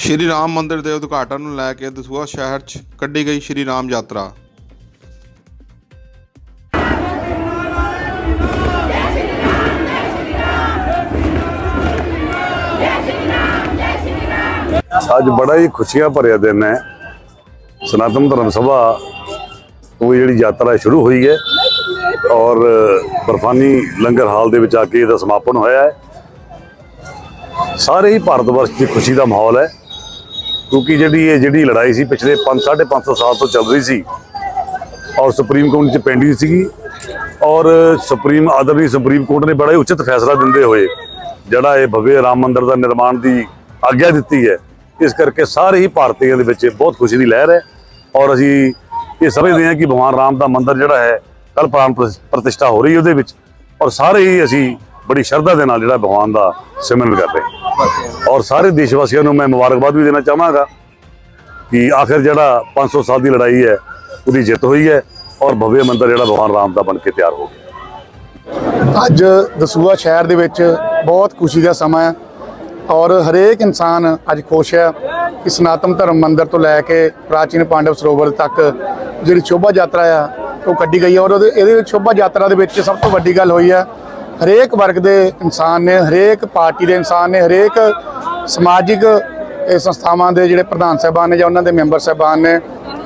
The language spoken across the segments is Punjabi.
ਸ਼੍ਰੀ ਰਾਮ ਮੰਦਿਰ ਦੇ ਉਦਘਾਟਨ ਨੂੰ ਲੈ ਕੇ ਦਸੂਹਾ ਸ਼ਹਿਰ 'ਚ ਕੱਢੀ ਗਈ ਸ਼੍ਰੀ ਰਾਮ ਯਾਤਰਾ। ਅੱਜ ਬੜਾ ਹੀ ਖੁਸ਼ੀਆਂ ਭਰਿਆ ਦਿਨ ਹੈ। ਸਨਾਤਨ ਧਰਮ ਸਭਾ ਤੋਂ ਜਿਹੜੀ ਯਾਤਰਾ ਸ਼ੁਰੂ ਹੋਈ ਹੈ ਔਰ ਬਰਫਾਨੀ ਲੰਗਰ ਹਾਲ ਦੇ ਵਿੱਚ ਆ ਕੇ ਇਹਦਾ ਸਮਾਪਨ ਹੋਇਆ ਹੈ। ਸਾਰੇ ਹੀ ਭਾਰਤ ਵਰਸ਼ 'ਚ ਖੁਸ਼ੀ ਦਾ ਮਾਹੌਲ ਹੈ। ਕਿਉਂਕਿ ਜਿਹੜੀ ਇਹ ਜਿਹੜੀ ਲੜਾਈ ਸੀ ਪਿਛਲੇ 5 550 ਸਾਲ ਤੋਂ ਚੱਲ ਰਹੀ ਸੀ ਔਰ ਸੁਪਰੀਮ ਕੋਰਟ 'ਚ ਪੈਂਡਿੰਗ ਸੀਗੀ ਔਰ ਸੁਪਰੀਮ, ਆਦਰਨੀ ਸੁਪਰੀਮ ਕੋਰਟ ਨੇ ਬੜਾ ਹੀ ਉਚਿਤ ਫੈਸਲਾ ਦਿੰਦੇ ਹੋਏ ਜਿਹੜਾ ਇਹ ਭਵਯ ਰਾਮ ਮੰਦਿਰ ਦਾ ਨਿਰਮਾਣ ਦੀ ਆਗਿਆ ਦਿੱਤੀ ਹੈ, ਇਸ ਕਰਕੇ ਸਾਰੇ ਹੀ ਭਾਰਤੀਆਂ ਦੇ ਵਿੱਚ ਬਹੁਤ ਖੁਸ਼ੀ ਦੀ ਲਹਿਰ ਹੈ ਔਰ ਅਸੀਂ ਇਹ ਸਮਝਦੇ ਹਾਂ ਕਿ ਭਗਵਾਨ ਰਾਮ ਦਾ ਮੰਦਿਰ ਜਿਹੜਾ ਹੈ ਕੱਲ ਪ੍ਰਾਣ ਪ੍ਰਤਿਸ਼ਠਾ ਹੋ ਰਹੀ ਉਹਦੇ ਵਿੱਚ ਔਰ ਸਾਰੇ ਹੀ ਅਸੀਂ ਬੜੀ ਸ਼ਰਧਾ ਦੇ ਨਾਲ ਜਿਹੜਾ ਭਗਵਾਨ ਦਾ ਸਿਮਰਨ ਕਰ ਰਹੇ। ਔਰ ਸਾਰੇ ਦੇਸ਼ ਵਾਸੀਆਂ ਨੂੰ ਮੈਂ ਮੁਬਾਰਕਬਾਦ ਵੀ ਦੇਣਾ ਚਾਹਾਂਗਾ ਕਿ ਆਖਿਰ ਜਿਹੜਾ 500 ਸਾਲ ਦੀ ਲੜਾਈ ਹੈ, ਉਹਦੀ ਜਿੱਤ ਹੋਈ ਹੈ ਔਰ ਭਵਯ ਮੰਦਰ ਜਿਹੜਾ ਭਗਵਾਨ ਰਾਮ ਦਾ ਬਣ ਕੇ ਤਿਆਰ ਹੋ ਗਿਆ। ਅੱਜ ਦਸੂਆ ਸ਼ਹਿਰ ਦੇ ਵਿੱਚ ਬਹੁਤ ਖੁਸ਼ੀ ਦਾ ਸਮਾਂ ਹੈ ਔਰ ਹਰੇਕ ਇਨਸਾਨ ਅੱਜ ਖੁਸ਼ ਹੈ ਕਿ ਸਨਾਤਨ ਧਰਮ ਮੰਦਰ ਤੋਂ ਲੈ ਕੇ ਪ੍ਰਾਚੀਨ ਪਾਂਡਵ ਸਰੋਵਰ ਤੱਕ ਜਿਹੜੀ ਸ਼ੋਭਾ ਯਾਤਰਾ ਆ, ਉਹ ਕੱਢੀ ਗਈ ਹੈ ਔਰ ਉਹਦੇ ਇਹਦੇ ਸ਼ੋਭਾ ਯਾਤਰਾ ਦੇ ਵਿੱਚ ਸਭ ਤੋਂ ਵੱਡੀ ਗੱਲ ਹੋਈ ਹੈ ਹਰੇਕ ਵਰਗ ਦੇ ਇਨਸਾਨ ਨੇ, ਹਰੇਕ ਪਾਰਟੀ ਦੇ ਇਨਸਾਨ ਨੇ, ਹਰੇਕ ਸਮਾਜਿਕ ਸੰਸਥਾਵਾਂ ਦੇ ਜਿਹੜੇ ਪ੍ਰਧਾਨ ਸਾਹਿਬਾਨ ਨੇ ਜਾਂ ਉਹਨਾਂ ਦੇ ਮੈਂਬਰ ਸਾਹਿਬਾਨ ਨੇ,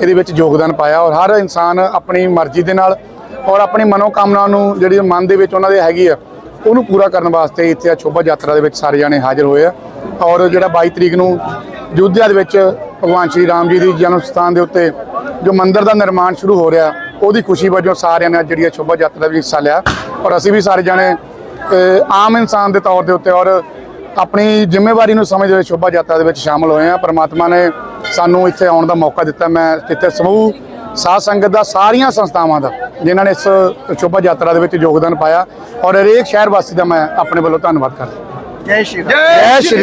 ਇਹਦੇ ਵਿੱਚ ਯੋਗਦਾਨ ਪਾਇਆ ਔਰ ਹਰ ਇਨਸਾਨ ਆਪਣੀ ਮਰਜ਼ੀ ਦੇ ਨਾਲ ਔਰ ਆਪਣੀ ਮਨੋਕਾਮਨਾ ਨੂੰ ਜਿਹੜੀ ਮਨ ਦੇ ਵਿੱਚ ਉਹਨਾਂ ਦੇ ਹੈਗੀ ਆ, ਉਹਨੂੰ ਪੂਰਾ ਕਰਨ ਵਾਸਤੇ ਇੱਥੇ ਆ ਸ਼ੋਭਾ ਯਾਤਰਾ ਦੇ ਵਿੱਚ ਸਾਰੇ ਜਾਣੇ ਹਾਜ਼ਰ ਹੋਏ ਆ ਔਰ ਜਿਹੜਾ 22 ਤਰੀਕ ਨੂੰ ਅਯੁੱਧਿਆ ਦੇ ਵਿੱਚ ਭਗਵਾਨ ਸ਼੍ਰੀ ਰਾਮ ਜੀ ਦੀ ਜਨਮ ਸਥਾਨ ਦੇ ਉੱਤੇ ਜੋ ਮੰਦਿਰ ਦਾ ਨਿਰਮਾਣ ਸ਼ੁਰੂ ਹੋ ਰਿਹਾ ਉਹਦੀ ਖੁਸ਼ੀ ਵਜੋਂ ਸਾਰਿਆਂ ਨੇ ਜਿਹੜੀ ਸ਼ੋਭਾ ਯਾਤਰਾ ਵਿੱਚ ਹਿੱਸਾ ਲਿਆ ਔਰ ਅਸੀਂ ਵੀ ਸਾਰੇ ਜਾਣੇ ਆਮ ਇਨਸਾਨ ਦੇ ਤੌਰ ਦੇ ਉੱਤੇ ਔਰ ਆਪਣੀ ਜ਼ਿੰਮੇਵਾਰੀ ਨੂੰ ਸਮਝਦੇ ਹੋਏ ਸ਼ੋਭਾ ਯਾਤਰਾ ਦੇ ਵਿੱਚ ਸ਼ਾਮਲ ਹੋਏ ਆ ਪਰਮਾਤਮਾ ਨੇ ਸਾਨੂੰ ਇੱਥੇ ਆਉਣ ਦਾ ਮੌਕਾ ਦਿੱਤਾ। ਮੈਂ ਇੱਥੇ ਸਮੂਹ ਸਾਧ ਸੰਗਤ ਦਾ ਸਾਰੀਆਂ ਸੰਸਥਾਵਾਂ ਦਾ ਜਿਨ੍ਹਾਂ ਨੇ ਇਸ ਸ਼ੋਭਾ ਯਾਤਰਾ ਦੇ ਵਿੱਚ ਯੋਗਦਾਨ ਪਾਇਆ ਔਰ ਹਰੇਕ ਸ਼ਹਿਰ ਵਾਸੀ ਦਾ ਮੈਂ ਆਪਣੇ ਵੱਲੋਂ ਧੰਨਵਾਦ ਕਰਦਾ। ਜੈ ਸ਼੍ਰੀ ਜੈ ਸ਼੍ਰੀ